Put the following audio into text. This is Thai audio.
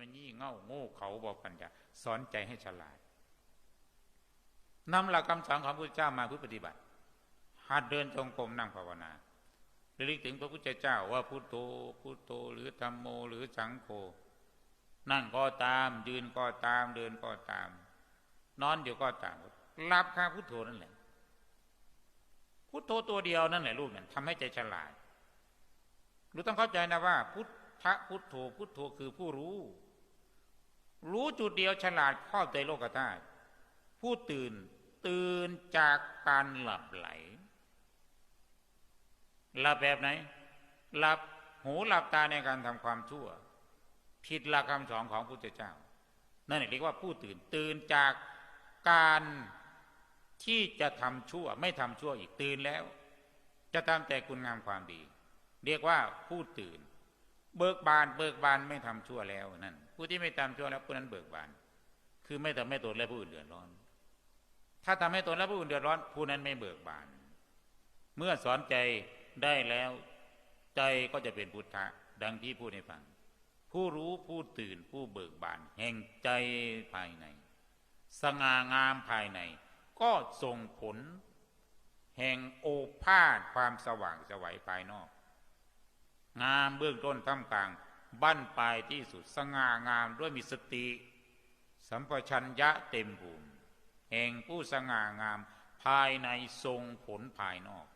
มันยี่เง่าโง่เขาบอกปัญญาสอนใจให้ฉลาดนำหลักคำสอนของพระพุทธเจ้ามาเพื่อปฏิบัติหัดเดินจงกรมนั่งภาวนาระลึกถึงพระพุทธเจ้าว่าพุทโธพุทโธหรือธรรมโมหรือสังโฆนั่งก็ตามยืนก็ตามเดินก็ตาม นอนอยู่ก็ตามรับค่าพุทโธนั่นแหละพุทโธตัวเดียวนั่นแหละลูกนั่นทำให้ใจฉลาดรู้ต้องเข้าใจนะว่า พุท ธพุทโธพุทโธคือผู้รู้ รู้จุดเดียวฉลาดเข้าใจโลกธาตุผู้ตื่นตื่นจากการหลับไหล หลับแบบไหน หลับหูหลับตาในการทำความชั่ว ผิดหลักคำสอนของพุทธเจ้า นั่นเรียกว่าผู้ตื่นตื่นจากการที่จะทำชั่ว ไม่ทำชั่วอีกตื่นแล้ว จะทำแต่คุณงามความดี เรียกว่าผู้ตื่น เบิกบาน เบิกบานไม่ทำชั่วแล้วนั่นผู้ที่ไม่ทำชั่วแล้วผู้นั้นเบิกบาน คือไม่ทำให้ตนและผู้อื่นเดือดร้อน ถ้าทำให้ตนและผู้อื่นเดือดร้อน ผู้นั้นไม่เบิกบาน เมื่อสอนใจได้แล้วใจก็จะเป็นพุทธะดังที่พูดให้ฟัง ผู้รู้ผู้ตื่นผู้เบิกบาน แห่งใจภายใน สง่างามภายใน ก็ส่งผล แห่งโอภาษความสว่างสวัยภายนอก งามเบื้องต้นท่ามกลางบั้นปลายที่สุดสง่างามด้วยมีสติ สัมปชัญญะเต็มภูมิแห่งผู้สง่างามภายในทรงผลภายนอก